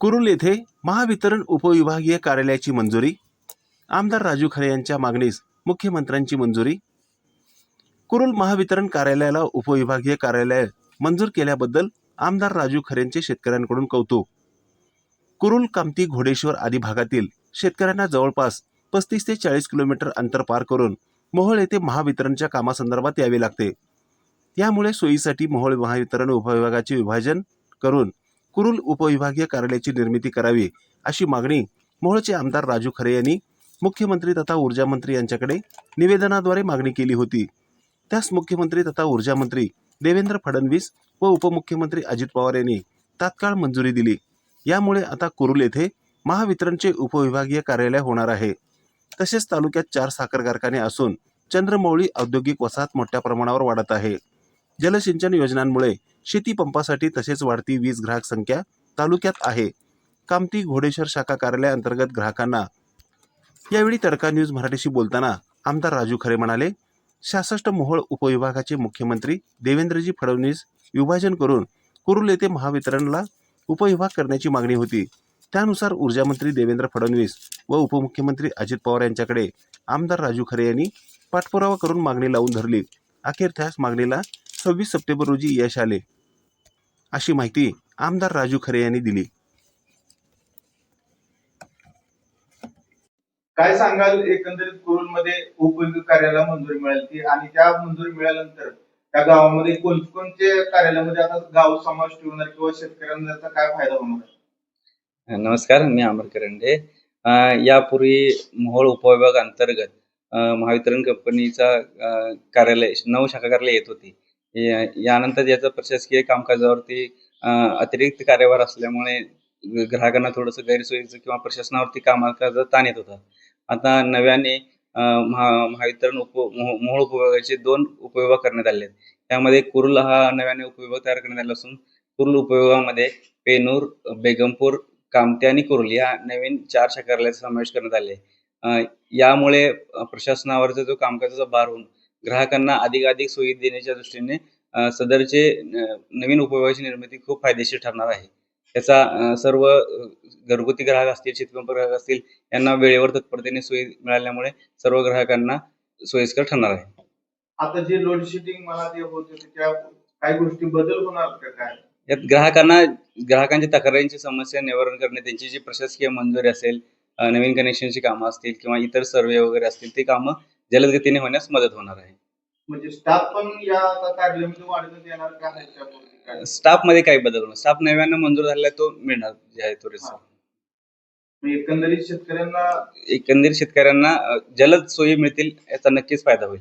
कुरुल येथे महावितरण उपविभागीय कार्यालयाची मंजुरी आमदार राजू खरे यांच्या मागणीस मुख्यमंत्र्यांची मंजुरी कुरुल महावितरण कार्यालयाला उपविभागीय कार्यालय मंजूर केल्याबद्दल आमदार राजू खरेंचे शेतकऱ्यांकडून कौतुक. कुरुल कामती घोडेश्वर आदी भागातील शेतकऱ्यांना जवळपास पस्तीस ते चाळीस किलोमीटर अंतर पार करून मोहोळ येथे महावितरणच्या कामासंदर्भात यावे लागते. यामुळे सोयीसाठी मोहोळ महावितरण उपविभागाचे विभाजन करून कुरुल उपविभागीय कार्यालयाची निर्मिती करावी अशी मागणी मोहोळचे आमदार राजू खरे यांनी मुख्यमंत्री तथा ऊर्जा मंत्री यांच्याकडे निवेदनाद्वारे मागणी केली होती. त्यास मुख्यमंत्री तथा ऊर्जा मंत्री देवेंद्र फडणवीस व उपमुख्यमंत्री अजित पवार यांनी तात्काळ मंजुरी दिली. यामुळे आता कुरुल येथे महावितरणचे उपविभागीय कार्यालय होणार आहे. तसेच तालुक्यात चार साखर कारखाने असून चंद्रमौळी औद्योगिक वसाहत मोठ्या प्रमाणावर वाढत आहे. जलसिंचन योजनांमुळे शेती पंपासाठी तसेच वाढती वीज ग्राहक संख्या तालुक्यात आहे. कामती घोडेश्वर शाखा कार्यालयाअंतर्गत ग्राहकांना यावेळी तडका न्यूज मराठीशी बोलताना आमदार राजू खरे म्हणाले सहासष्ट मोहोळ उपविभागाचे मुख्यमंत्री देवेंद्रजी फडणवीस विभाजन करून कुरुल येथे महावितरणला उपविभाग करण्याची मागणी होती. त्यानुसार ऊर्जामंत्री देवेंद्र फडणवीस व उपमुख्यमंत्री अजित पवार यांच्याकडे आमदार राजू खरे यांनी पाठपुरावा करून मागणी लावून धरली. अखेर त्याच मागणीला सव्वीस सप्टेंबर रोजी यश आले. अशी माहिती आमदार राजू खरे यांनी दिली. काय सांगाल? एकंदरीत कुरुलमध्ये उपयोगी कार्याला मंजुरी मिळाली ती आणि त्या मंजुरी मिळाल्यानंतर त्या गावामध्ये कोणकोणते कार्यालयामध्ये आता गाव समाविष्ट होणार किंवा शेतकऱ्यांना त्याचा काय फायदा होणार? नमस्कार मी अमर करंडे. यापूर्वी मोहोळ उपविभाग अंतर्गत महावितरण कंपनीचा कार्यालय नऊ शाखा कार्यालय येत होती. या- यानंतर याचं प्रशासकीय कामकाजावरती अतिरिक्त कार्यभार असल्यामुळे ग्राहकांना थोडंसं गैरसोयीचं किंवा प्रशासनावरती कामकाज ताण येत होता. आता नव्याने महा महावितरण उप मूळ उपयोगाचे उपविभागाचे दोन उपविभाग करण्यात आले आहेत त्यामध्ये कुरुल हा नव्याने उपविभाग तयार करण्यात आला असून कुरुल उपविभागामध्ये पेनूर बेगमपूर कामते आणि कुरुल या नवीन चार शाखा कार्यालयाचा समावेश करण्यात आले यामुळे प्रशासनावरचा जो कामकाजाचा भार होऊन ग्राहकांना अधिकाधिक सोयी देण्याच्या दृष्टीने सदरचे नवीन उपविभागाची निर्मिती खूप फायदेशीर ठरणार आहे. याचा सर्व घरगुती ग्राहक असतील शेतकरी ग्राहक असतील यांना वेळेवर तत्परतेने सोयी मिळाल्यामुळे सर्व ग्राहकांना सोयीस्कर ठरणार आहे. आता जे लोड शेडिंग मला होत होते त्या काही गोष्टी बदल होणार का काय? यात ग्राहकांना ग्राहकांच्या तक्रारींची समस्या निवारण करणे त्यांची जी प्रशासकीय मंजुरी असेल नवीन कनेक्शनची कामं असतील किंवा इतर सर्वे वगैरे असतील ते कामं जलद गतीने होण्यास मदत होणार आहे म्हणजे स्टाफ पण या आता कार्यालयामध्ये वाढवण्यात येणार का आहे त्यापूर्वी काय? स्टाफमध्ये काही बदल होणार स्टाफ नव्यानं मंजूर झालेला आहे, तो मिळणार जे आहे तो. म्हणजे एकंदरीत शेतकऱ्यांना एकंदरीत शेतकऱ्यांना अं, जलद सोयी मिळतील याचा नक्कीच फायदा होईल.